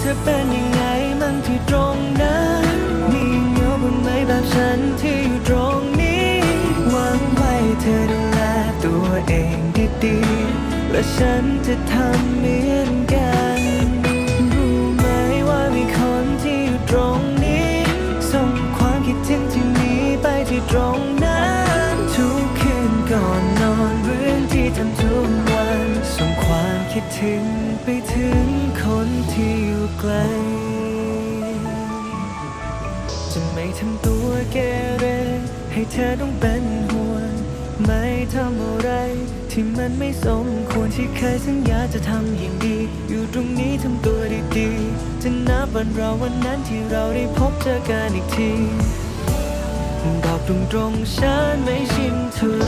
เธอเป็นยังไงมั่งที่ตรงนั้นมีเงาบ้างไหมแบบฉันที่อยู่ตรงนี้หวังไว้เธอดูแลตัวเองดีๆและฉันจะทำเหมือนกัน รู้ไหมว่ามีคนที่อยู่ตรงนี้ส่งความคิดถึงที่มีไปที่ตรงนั้นทุกคืนก่อนนอนเรื่องที่ทำทุกวันส่งความคิดถึงไปถึง ไกล จะไม่ทำตัวเกเร ให้เธอต้องเป็นห่วง ไม่ทำอะไร ที่มันไม่สมควรที่เคยสัญญาจะทำอย่างดี อยู่ตรงนี้ทำตัวดีๆ จะนับวันเราวันนั้นที่เราได้พบเจอกันอีกทีบอกตรงๆฉันไม่ชินเท่าไหร